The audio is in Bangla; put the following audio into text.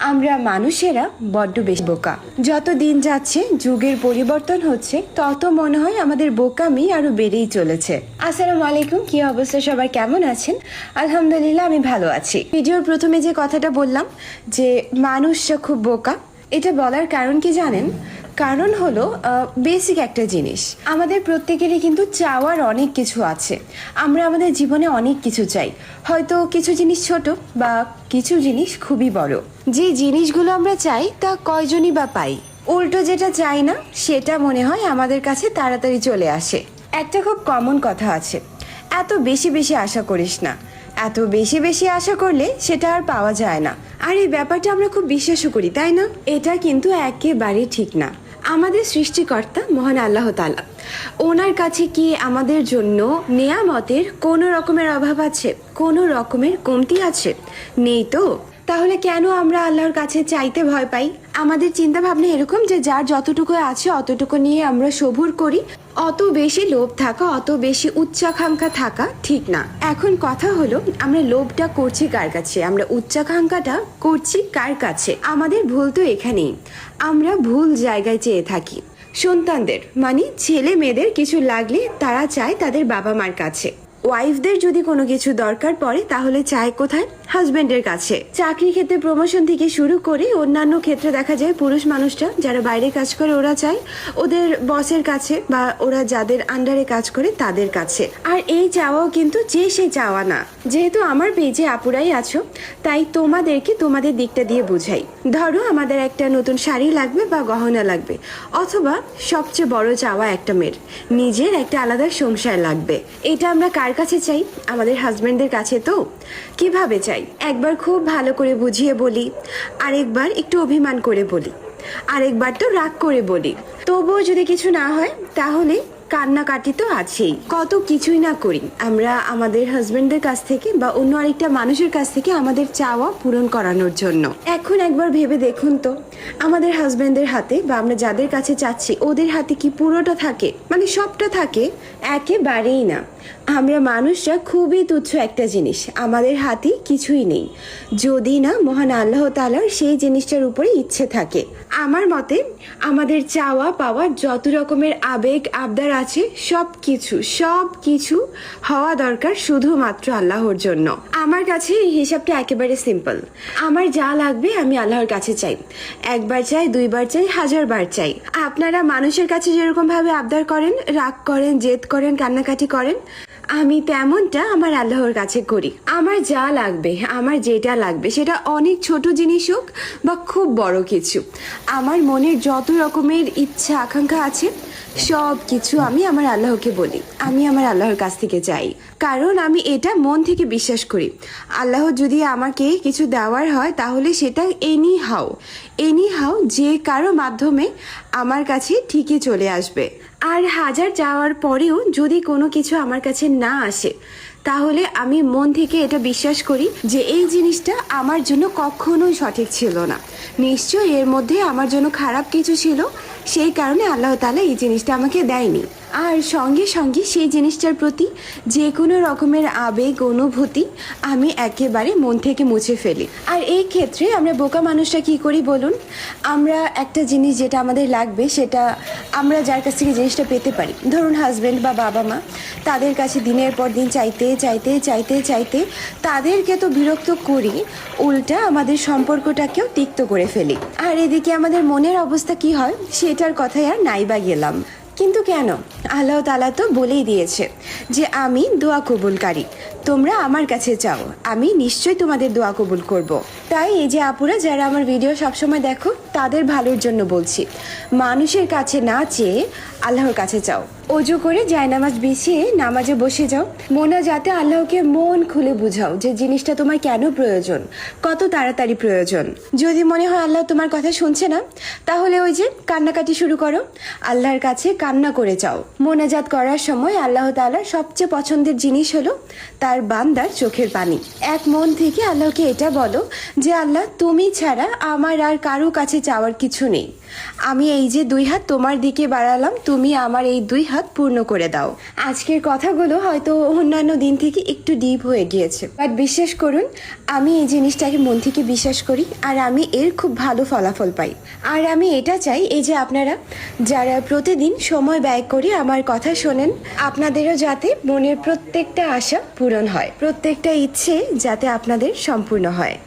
আমরা মানুষেরা বড্ড বেশি বোকা। যত দিন যাচ্ছে, যুগের পরিবর্তন হচ্ছে, তত মনে হয় আমাদের বোকামি আরও বেড়েই চলেছে। আসসালামু আলাইকুম, কি অবস্থা? সবার কেমন আছেন? আলহামদুলিল্লাহ, আমি ভালো আছি। ভিডিওর প্রথমে যে কথাটা বললাম, যে মানুষরা খুব বোকা, এটা বলার কারণ কি জানেন? কারণ হলো বেসিক একটা জিনিস। আমাদের প্রত্যেকেরই কিন্তু চাওয়ার অনেক কিছু আছে। আমরা আমাদের জীবনে অনেক কিছু চাই। হয়তো কিছু জিনিস ছোট বা কিছু জিনিস খুবই বড়। যে জিনিসগুলো আমরা চাই, তা কয়জনই বা পাই? উল্টো যেটা চাই না, সেটা মনে হয় আমাদের কাছে তাড়াতাড়ি চলে আসে। একটা খুব কমন কথা আছে। এত বেশি বেশি আশা করিস না। এত বেশি বেশি আশা করলে সেটা আর পাওয়া যায় না। আর এই ব্যাপারটা আমরা খুব বিশ্বাসও করি, তাই না? এটা কিন্তু একেবারে ঠিক না। আমাদের সৃষ্টিকর্তা মহান আল্লাহ তালা ওনার কাছে কি আমাদের জন্য নেয়ামতের কোনো রকমের অভাব আছে? কোনো রকমের কমতি আছে? নেই তো? তাহলে কেন আমরা আল্লাহর কাছে চাইতে ভয় পাই? আমাদের চিন্তা ভাবনা এরকম যে যার যতটুকু আছে অতটুকু নিয়ে আমরা সবুর করি। অত বেশি লোভ থাকা, অত বেশি উচ্চাকাঙ্ক্ষা থাকা ঠিক না। এখন কথা হলো, আমরা লোভটা করছি কার কাছে? আমরা উচ্চাকাঙ্ক্ষাটা করছি কার কাছে? আমাদের ভুল তো এখানেই। আমরা ভুল জায়গায় চেয়ে থাকি। সন্তানদের মানে ছেলে মেয়েদের কিছু লাগলে তারা চায় তাদের বাবা মার কাছে। ওয়াইফদের যদি কোনো কিছু দরকার পড়ে, তাহলে চায় কোথায়? হাজবেন্ডের কাছে। চাকরি ক্ষেত্রে প্রমোশন থেকে শুরু করে অন্যান্য ক্ষেত্রে দেখা যায় পুরুষ মানুষরা যারা বাইরে কাজ করে, ওরা চায় ওদের বসের কাছে বা ওরা যাদের আন্ডারে কাজ করে, তাদের কাছে। আর এই চাওয়াও কিন্তু যে সে চাওয়া না। যেহেতু আমার পেজে আপুরাই আছো, তাই তোমাদেরকে তোমাদের দিকটা দিয়ে বুঝাই। ধরো আমাদের একটা নতুন শাড়ি লাগবে বা গহনা লাগবে, অথবা সবচেয়ে বড় চাওয়া একটা মেয়ের। নিজের একটা আলাদা সংসার লাগবে। এটা আমরা কার কাছে চাই? আমাদের হাজবেন্ডের কাছে তো? কীভাবে চাই? একবার খুব ভালো করে বুঝিয়ে বলি, আরেকবার একটু অভিমান করে বলি, আরেকবার তো রাগ করে বলি। তবুও যদি কিছু না হয়, তাহলে কান্নাকাটি তো আছেই। কত কিছুই না করি। আমরা আমাদের হাজবেন্ডের কাছ থেকে বা অন্য আরেকটা মানুষের কাছ থেকে আমাদের চাওয়া পূরণ করানোর জন্য। এখন একবার ভেবে দেখুন তো, আমাদের হাজবেন্ডের হাতে বা আমরা যাদের কাছে চাচ্ছি, ওদের হাতে কি পুরোটা থাকে? মানে সবটা থাকে? একেবারেই না। আমরা মানুষরা খুবই তুচ্ছ একটা জিনিস। আমাদের হাতে কিছুই নেই। যদি না মহান আল্লাহ তালার সেই জিনিসটার উপরে ইচ্ছে থাকে। আমার মতে আমাদের চাওয়া পাওয়া যত রকমের আবেগ, আবদার আছে সব কিছু সব কিছু হওয়া দরকার শুধুমাত্র আল্লাহর জন্য। আমার কাছে এই হিসাবটা একেবারে সিম্পল আমার যা লাগবে আমি আল্লাহর কাছে চাই। একবার চাই, দুইবার চাই, হাজারবার চাই। আপনারা মানুষের কাছে যেরকম ভাবে আবদার করেন, রাগ করেন, জেদ করেন, কান্নাকাটি করেন আমি তেমনটা আমার আল্লাহর কাছে করি। আমার যা লাগবে, আমার যেটা লাগবে, সেটা অনেক ছোট জিনিস হোক বা খুব বড় কিছু। আমার মনের যত রকমের ইচ্ছা, আকাঙ্ক্ষা আছে সব কিছু আমি আমার আল্লাহকে বলি, আমি আমার আল্লাহর কাছ থেকে চাই। কারণ আমি এটা মন থেকে বিশ্বাস করি। আল্লাহ যদি আমাকে কিছু দেওয়ার হয়, তাহলে সেটা এনি হাও এনি হাও যে কারও মাধ্যমে আমার কাছে ঠিকই চলে আসবে। আর হাজার যাওয়ার পরেও যদি কোনো কিছু আমার কাছে না আসে তাহলে আমি মন থেকে এটা বিশ্বাস করি যে এই জিনিসটা আমার জন্য কখনোই সঠিক ছিল না। নিশ্চয়ই এর মধ্যে আমার জন্য খারাপ কিছু ছিল, সেই কারণে আল্লাহ তালা এই জিনিসটা আমাকে দেয়নি। আর সঙ্গে সঙ্গে সেই জিনিসটার প্রতি যে কোনো রকমের আবেগ, অনুভূতি আমি একেবারে মন থেকে মুছে ফেলি। আর এই ক্ষেত্রে আমরা বোকা মানুষটা কি করি বলুন? আমরা একটা জিনিস যেটা আমাদের লাগবে সেটা আমরা যার কাছ থেকে জিনিসটা পেতে পারি। ধরুন হাজব্যান্ড বা বাবা মা তাদের কাছে দিনের পর দিন চাইতে চাইতে চাইতে চাইতে তাদেরকে তো বিরক্ত করি, উল্টা আমাদের সম্পর্কটাকেও তিক্ত করে ফেলি। আর এদিকে আমাদের মনের অবস্থা কি হয়? সেটার কথাই আর নাইবা গেলাম। কিন্তু কেন? আল্লাহ তালা তো বলেই দিয়েছে যে আমি দোয়া কবুলকারী। তোমরা আমার কাছে চাও আমি নিশ্চয়ই তোমাদের দোয়া কবুল করব। তাই এই যে আপুরা, যারা আমার ভিডিও সবসময় দেখো, তাদের ভালোর জন্য বলছি, মানুষের কাছে না চেয়ে আল্লাহর কাছে চাও অজু করে জায়নামাজ বিছিয়ে নামাজে বসে যাও। মোনা যাতে আল্লাহকে মন খুলে বুঝাও যে জিনিসটা তোমার কেন প্রয়োজন, কত তাড়াতাড়ি প্রয়োজন। যদি মনে হয় আল্লাহ তোমার কথা শুনছে না, তাহলে ওই যে কান্নাকাটি শুরু করো। আল্লাহর কাছে কান্না করে যাও। মোনাজাত করার সময় আল্লাহ তাআলার সবচেয়ে পছন্দের জিনিস হলো তার বান্দার চোখের পানি। এক মন থেকে আল্লাহকে এটা বলো যে, আল্লাহ, তুমি ছাড়া আমার আর কারও কাছে চাওয়ার কিছু নেই। আমি এই যে দুই হাত তোমার দিকে বাড়ালাম, তুমি আমার এই দুই হাত পূর্ণ করে দাও। আজকের কথাগুলো হয়তো অন্যান্য দিন থেকে একটু ডিপ হয়ে গিয়েছে। বাট বিশ্বাস করুন, আমি এই জিনিসটাকে মন থেকে বিশ্বাস করি আর আমি এর খুব ভালো ফলাফল পাই। আর আমি এটা চাই, এই যে আপনারা, যারা প্রতিদিন সময় ব্যয় করে আমার কথা শোনেন, আপনাদেরও যাতে মনের প্রত্যেকটা আশা পূরণ হয়। প্রত্যেকটা ইচ্ছে যাতে আপনাদের সম্পূর্ণ হয়।